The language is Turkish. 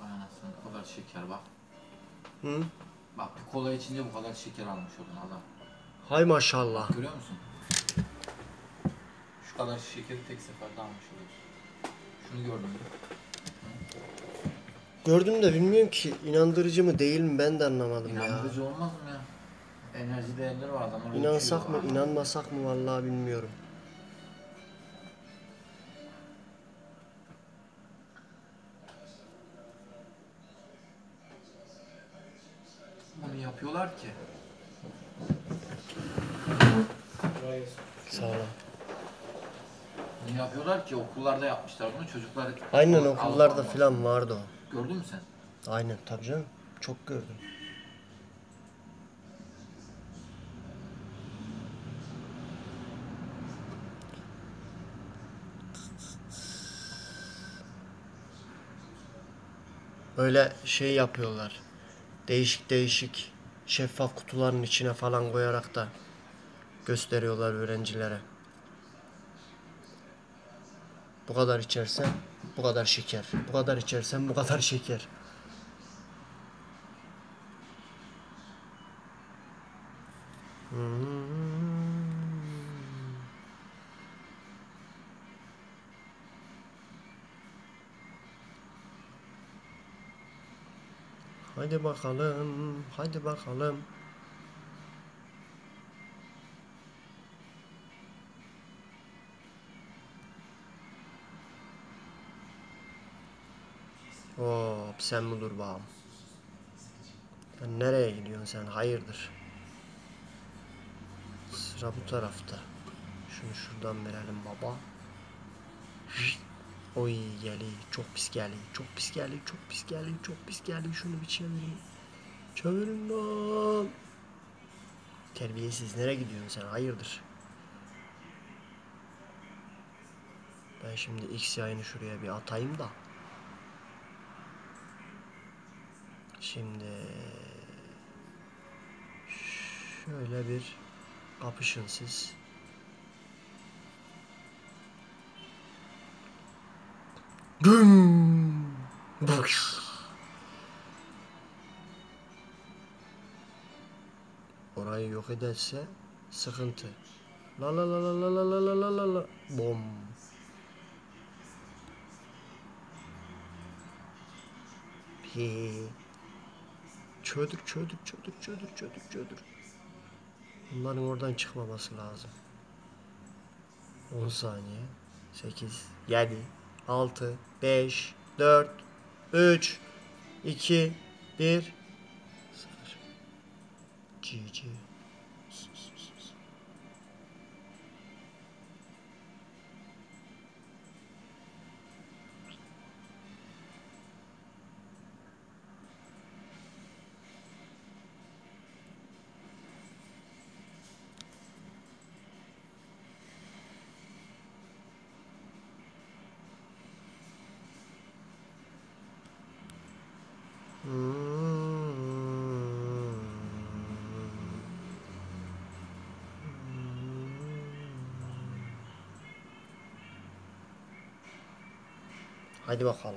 Vay anasını ne kadar şeker bak. Hı? Bak bir kola içince bu kadar şeker almış oldun adam. Hay maşallah. Görüyor musun? Şu kadar şekeri tek seferde almış oluyorsun. Şunu gördün mü? Gördüm de bilmiyorum ki inandırıcı mı değil mi ben de anlamadım ya. İnandırıcı olmaz mı ya? Enerji değerleri var adamlar. İnansak mı inanmasak mı vallahi bilmiyorum. Yapıyorlar ki. Sağ olun. Bunu yapıyorlar ki okullarda yapmışlar bunu çocuklar. Aynen okullarda filan vardı o. Gördün mü sen? Aynen tabii canım. Çok gördüm. Böyle şey yapıyorlar. Değişik değişik şeffaf kutuların içine falan koyarak da gösteriyorlar öğrencilere. Bu kadar içersen bu kadar şeker. Bu kadar içersen bu kadar şeker. Hadi bakalım, hadi bakalım. Hop sen mi dur bağım? Sen nereye gidiyorsun sen? Hayırdır? Sıra bu tarafta. Şunu şuradan verelim baba. Oy geliyor. Çok pis geliyor. Çok pis geliyor. Çok pis geliyor. Çok pis geliyor. Şunu bir çevirin. Çevirin lan. Terbiyesiz. Nereye gidiyorsun sen? Hayırdır? Ben şimdi X yayını şuraya bir atayım da. Şimdi şöyle bir kapışın siz. Güm. Bıx. Orayı yok ederse sıkıntı. La la la la la la la la la la la. Bom. Pi. Çödür çödür çödür çödür çödür çödür. Bunların oradan çıkmaması lazım. 10 saniye. 8, 7, 6, 5, 4, 3, 2, 1, 0. GG. Hadi bakalım.